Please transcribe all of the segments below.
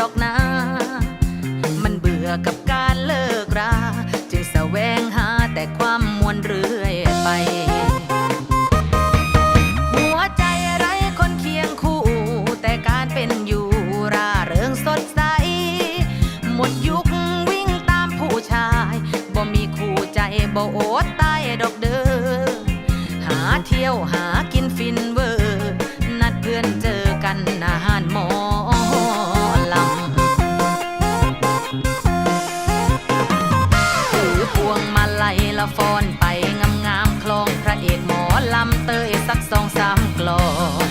ดอกนา มันเบื่อกับการเลิกรา จึงแสวงหาแต่ความมวนเรื่อยไป หัวใจไร้คนเคียงคู่ แต่การเป็นอยู่ราเริงสดใส หมดยุควิ่งตามผู้ชาย บ่มีคู่ใจบ่โอ ลัยละฟอนไปงามงามๆคลองพระเอกหมอลำเตยสักสองสามกลอง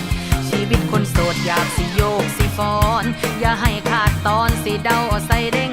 ชีวิตคนโสดอยากสิโยกสิฟอน อย่าให้ขาดตอนสิเดาใส่เด้ง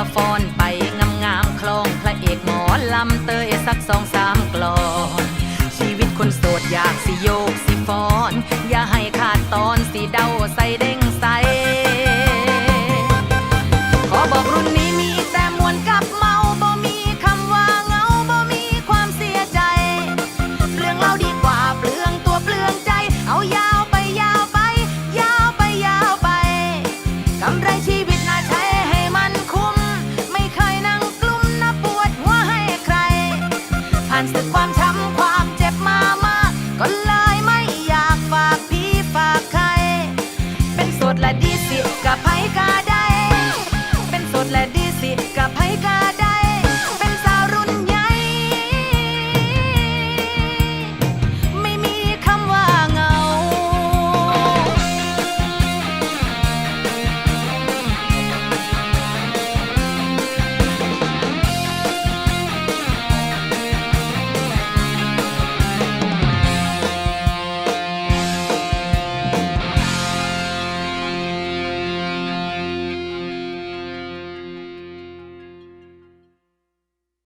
ละฟอนไปงามงามคลองพระเอกหมอลำเตยสักสองสามกลอนชีวิตคนโสดอยากสิโยกสิฟอน อย่าให้ขาดตอนสิเดาใส่เด้ง por la